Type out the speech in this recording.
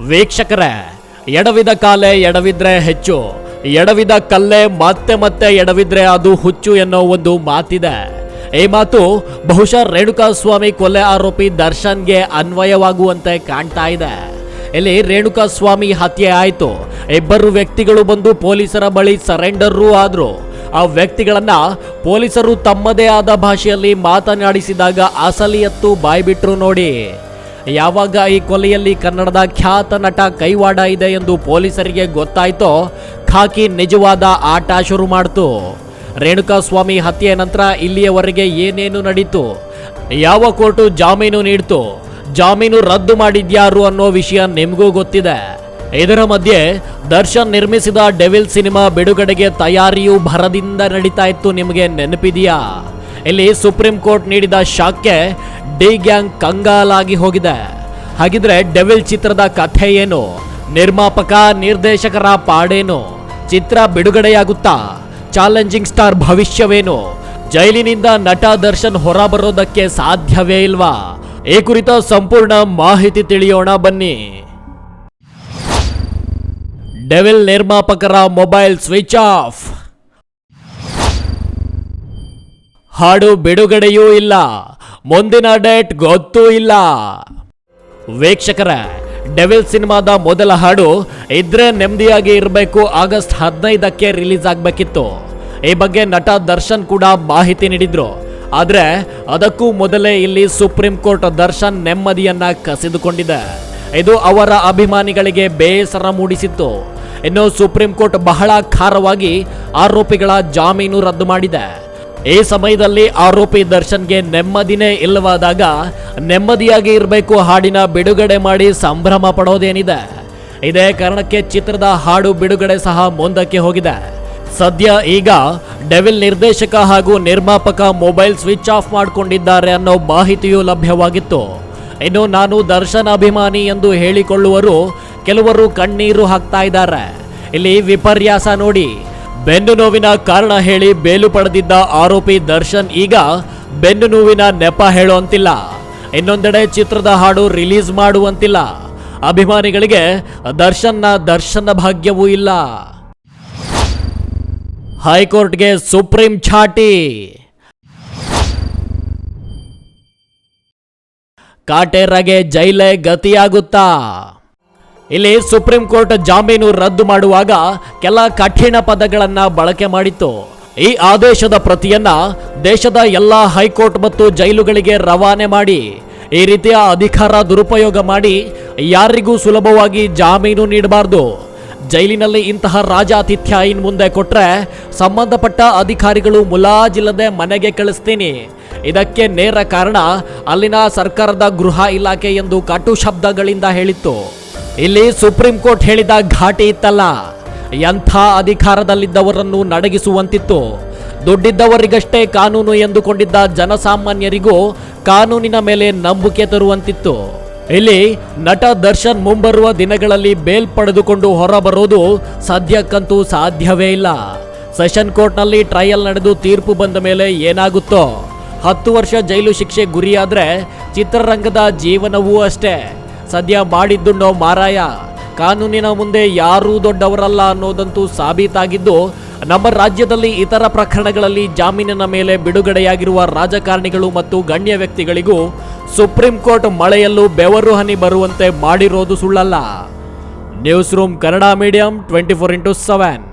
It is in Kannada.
ವೀಕ್ಷಕರೇ, ಎಡವಿದ ಕಾಲೇ ಎಡವಿದ್ರೆ ಹೆಚ್ಚು, ಎಡವಿದ ಕಲ್ಲೆ ಮತ್ತೆ ಮತ್ತೆ ಎಡವಿದ್ರೆ ಅದು ಹುಚ್ಚು ಎನ್ನೋ ಒಂದು ಮಾತಿದೆ. ಈ ಮಾತು ಬಹುಶಃ ರೇಣುಕಾಸ್ವಾಮಿ ಕೊಲೆ ಆರೋಪಿ ದರ್ಶನ್ಗೆ ಅನ್ವಯವಾಗುವಂತೆ ಕಾಣ್ತಾ ಇದೆ. ಇಲ್ಲಿ ರೇಣುಕಾಸ್ವಾಮಿ ಹತ್ಯೆ ಆಯಿತು. ಇಬ್ಬರು ವ್ಯಕ್ತಿಗಳು ಬಂದು ಪೊಲೀಸರ ಬಳಿ ಸರೆಂಡರ್ ಆದ್ರು. ಆ ವ್ಯಕ್ತಿಗಳನ್ನ ಪೊಲೀಸರು ತಮ್ಮದೇ ಆದ ಭಾಷೆಯಲ್ಲಿ ಮಾತನಾಡಿಸಿದಾಗ ಅಸಲಿಯತ್ತು ಬಾಯ್ಬಿಟ್ರು ನೋಡಿ. ಯಾವಾಗ ಈ ಕೊಲೆಯಲ್ಲಿ ಕನ್ನಡದ ಖ್ಯಾತ ನಟ ಕೈವಾಡ ಇದೆ ಎಂದು ಪೊಲೀಸರಿಗೆ ಗೊತ್ತಾಯ್ತೋ, ಖಾಕಿ ನಿಜವಾದ ಆಟ ಶುರು ಮಾಡ್ತು. ರೇಣುಕಾಸ್ವಾಮಿ ಹತ್ಯೆ ನಂತರ ಇಲ್ಲಿಯವರೆಗೆ ಏನೇನು ನಡೀತು? ಯಾವ ಕೋರ್ಟು ಜಾಮೀನು ನೀಡ್ತು? ಜಾಮೀನು ರದ್ದು ಮಾಡಿದ್ಯಾರು ಅನ್ನೋ ವಿಷಯ ನಿಮಗೂ ಗೊತ್ತಿದೆ. ಇದರ ಮಧ್ಯೆ ದರ್ಶನ್ ನಿರ್ಮಿಸಿದ ಡೆವಿಲ್ ಸಿನಿಮಾ ಬಿಡುಗಡೆಗೆ ತಯಾರಿಯು ಭರದಿಂದ ನಡೀತಾ ಇತ್ತು. ನಿಮಗೆ ನೆನಪಿದೆಯಾ? ಇಲ್ಲಿ ಸುಪ್ರೀಂ ಕೋರ್ಟ್ ನೀಡಿದ ಶಾಕ್ಗೆ ಡಿ ಗ್ಯಾಂಗ್ ಕಂಗಾಲಾಗಿ ಹೋಗಿದೆ. ಹಾಗಿದ್ರೆ ಡೆವಿಲ್ ಚಿತ್ರದ ಕಥೆ ಏನು? ನಿರ್ಮಾಪಕ, ನಿರ್ದೇಶಕರ ಪಾಡೇನು? ಚಿತ್ರ ಬಿಡುಗಡೆಯಾಗುತ್ತಾ? ಚಾಲೆಂಜಿಂಗ್ ಸ್ಟಾರ್ ಭವಿಷ್ಯವೇನು? ಜೈಲಿನಿಂದ ನಟ ದರ್ಶನ್ ಹೊರಬರೋದಕ್ಕೆ ಸಾಧ್ಯವೇ ಇಲ್ವಾ? ಈ ಕುರಿತ ಸಂಪೂರ್ಣ ಮಾಹಿತಿ ತಿಳಿಯೋಣ ಬನ್ನಿ. ಡೆವಿಲ್ ನಿರ್ಮಾಪಕರ ಮೊಬೈಲ್ ಸ್ವಿಚ್ ಆಫ್! ಹಾಡು ಬಿಡುಗಡೆಯೂ ಇಲ್ಲ, ಮುಂದಿನ ಡೇಟ್ ಗೊತ್ತೂ ಇಲ್ಲ. ವೀಕ್ಷಕರ, ಡೆವಿಲ್ ಸಿನಿಮಾದ ಮೊದಲ ಹಾಡು ಇದ್ರೆ ನೆಮ್ಮದಿಯಾಗಿ ಇರಬೇಕು, ಆಗಸ್ಟ್ ಹದಿನೈದಕ್ಕೆ ರಿಲೀಸ್ ಆಗಬೇಕಿತ್ತು. ಈ ಬಗ್ಗೆ ನಟ ದರ್ಶನ್ ಕೂಡ ಮಾಹಿತಿ ನೀಡಿದ್ರು. ಆದರೆ, ಅದಕ್ಕೂ ಮೊದಲೇ ಇಲ್ಲಿ ಸುಪ್ರೀಂ ಕೋರ್ಟ್ ದರ್ಶನ್ ನೆಮ್ಮದಿಯನ್ನ ಕಸಿದುಕೊಂಡಿದೆ. ಇದು ಅವರ ಅಭಿಮಾನಿಗಳಿಗೆ ಬೇಸರ ಮೂಡಿಸಿತ್ತು. ಇನ್ನು ಸುಪ್ರೀಂ ಕೋರ್ಟ್ ಬಹಳ ಖಾರವಾಗಿ ಆರೋಪಿಗಳ ಜಾಮೀನು ರದ್ದು ಮಾಡಿದೆ. ಈ ಸಮಯದಲ್ಲಿ ಆರೋಪಿ ದರ್ಶನ್ಗೆ ನೆಮ್ಮದಿನೇ ಇಲ್ಲವಾದಾಗ ನೆಮ್ಮದಿಯಾಗಿ ಇರಬೇಕು ಹಾಡಿನ ಬಿಡುಗಡೆ ಮಾಡಿ ಸಂಭ್ರಮ ಪಡೋದೇನಿದೆ. ಇದೇ ಕಾರಣಕ್ಕೆ ಚಿತ್ರದ ಹಾಡು ಬಿಡುಗಡೆ ಸಹ ಮುಂದಕ್ಕೆ ಹೋಗಿದೆ. ಸದ್ಯ ಈಗ ಡೆವಿಲ್ ನಿರ್ದೇಶಕ ಹಾಗೂ ನಿರ್ಮಾಪಕ ಮೊಬೈಲ್ ಸ್ವಿಚ್ ಆಫ್ ಮಾಡಿಕೊಂಡಿದ್ದಾರೆ ಅನ್ನೋ ಮಾಹಿತಿಯೂ ಲಭ್ಯವಾಗಿತ್ತು. ಇನ್ನು ನಾನು ದರ್ಶನ್ ಅಭಿಮಾನಿ ಎಂದು ಹೇಳಿಕೊಳ್ಳುವರು ಕೆಲವರು ಕಣ್ಣೀರು ಹಾಕ್ತಾ ಇದ್ದಾರೆ. ಇಲ್ಲಿ ವಿಪರ್ಯಾಸ ನೋಡಿ. ಬೆನ್ನು ನೋವಿನ ಕಾರಣ ಹೇಳಿ ಬೇಲು ಪಡೆದಿದ್ದ ಆರೋಪಿ ದರ್ಶನ್ ಈಗ ಬೆನ್ನು ನೋವಿನ ನೆಪ ಹೇಳುವಂತಿಲ್ಲ. ಇನ್ನೊಂದೆಡೆ ಚಿತ್ರದ ಹಾಡು ರಿಲೀಸ್ ಮಾಡುವಂತಿಲ್ಲ. ಅಭಿಮಾನಿಗಳಿಗೆ ದರ್ಶನ್ನ ದರ್ಶನ ಭಾಗ್ಯವೂ ಇಲ್ಲ. ಹೈಕೋರ್ಟ್ಗೆ ಸುಪ್ರೀಂ ಛಾಟಿ. ಕಾಟೇರಗೆ ಜೈಲೇ ಗತಿಯಾಗುತ್ತಾ? ಇಲ್ಲಿ ಸುಪ್ರೀಂ ಕೋರ್ಟ್ ಜಾಮೀನು ರದ್ದು ಮಾಡುವಾಗ ಕೆಲ ಕಠಿಣ ಪದಗಳನ್ನ ಬಳಕೆ ಮಾಡಿತ್ತು. ಈ ಆದೇಶದ ಪ್ರತಿಯನ್ನ ದೇಶದ ಎಲ್ಲ ಹೈಕೋರ್ಟ್ ಮತ್ತು ಜೈಲುಗಳಿಗೆ ರವಾನೆ ಮಾಡಿ, ಈ ರೀತಿಯ ಅಧಿಕಾರ ದುರುಪಯೋಗ ಮಾಡಿ ಯಾರಿಗೂ ಸುಲಭವಾಗಿ ಜಾಮೀನು ನೀಡಬಾರ್ದು. ಜೈಲಿನಲ್ಲಿ ಇಂತಹ ರಾಜಾತಿಥ್ಯ ಇನ್ ಮುಂದೆ ಕೊಟ್ರೆ ಸಂಬಂಧಪಟ್ಟ ಅಧಿಕಾರಿಗಳು ಮುಲಾಜಿಲ್ಲದೆ ಮನೆಗೆ ಕಳಿಸ್ತೀನಿ. ಇದಕ್ಕೆ ನೇರ ಕಾರಣ ಅಲ್ಲಿನ ಸರ್ಕಾರದ ಗೃಹ ಇಲಾಖೆ ಎಂದು ಕಟು ಶಬ್ದಗಳಿಂದ ಹೇಳಿತ್ತು. ಇಲ್ಲಿ ಸುಪ್ರೀಂ ಕೋರ್ಟ್ ಹೇಳಿದ ಘಾಟಿ ಇತ್ತಲ್ಲ. ಎಂಥ ಅಧಿಕಾರದಲ್ಲಿದ್ದವರನ್ನು ನಡಗಿಸುವಂತಿತ್ತು. ದುಡ್ಡಿದ್ದವರಿಗಷ್ಟೇ ಕಾನೂನು ಎಂದುಕೊಂಡಿದ್ದ ಜನಸಾಮಾನ್ಯರಿಗೂ ಕಾನೂನಿನ ಮೇಲೆ ನಂಬಿಕೆ ತರುವಂತಿತ್ತು. ಇಲ್ಲಿ ನಟ ದರ್ಶನ್ ಮುಂಬರುವ ದಿನಗಳಲ್ಲಿ ಬೇಲ್ ಪಡೆದುಕೊಂಡು ಹೊರಬರೋದು ಸದ್ಯಕ್ಕಂತೂ ಸಾಧ್ಯವೇ ಇಲ್ಲ. ಸೆಷನ್ ಕೋರ್ಟ್ನಲ್ಲಿ ಟ್ರಯಲ್ ನಡೆದು ತೀರ್ಪು ಬಂದ ಮೇಲೆ ಏನಾಗುತ್ತೋ? ಹತ್ತು ವರ್ಷ ಜೈಲು ಶಿಕ್ಷೆ ಗುರಿಯಾದರೆ ಚಿತ್ರರಂಗದ ಜೀವನವೂ ಅಷ್ಟೇ. ಸದ್ಯ ಮಾಡಿದ್ದುಣ್ಣೋ ಮಾರಾಯ. ಕಾನೂನಿನ ಮುಂದೆ ಯಾರೂ ದೊಡ್ಡವರಲ್ಲ ಅನ್ನೋದಂತೂ ಸಾಬೀತಾಗಿದ್ದು, ನಮ್ಮ ರಾಜ್ಯದಲ್ಲಿ ಇತರ ಪ್ರಕರಣಗಳಲ್ಲಿ ಜಾಮೀನಿನ ಮೇಲೆ ಬಿಡುಗಡೆಯಾಗಿರುವ ರಾಜಕಾರಣಿಗಳು ಮತ್ತು ಗಣ್ಯ ವ್ಯಕ್ತಿಗಳಿಗೂ ಸುಪ್ರೀಂ ಕೋರ್ಟ್ ಮಳೆಯಲ್ಲೂ ಬೆವರು ಹನಿ ಬರುವಂತೆ ಮಾಡಿರೋದು ಸುಳ್ಳಲ್ಲ. News room Kannada medium twenty four into seven.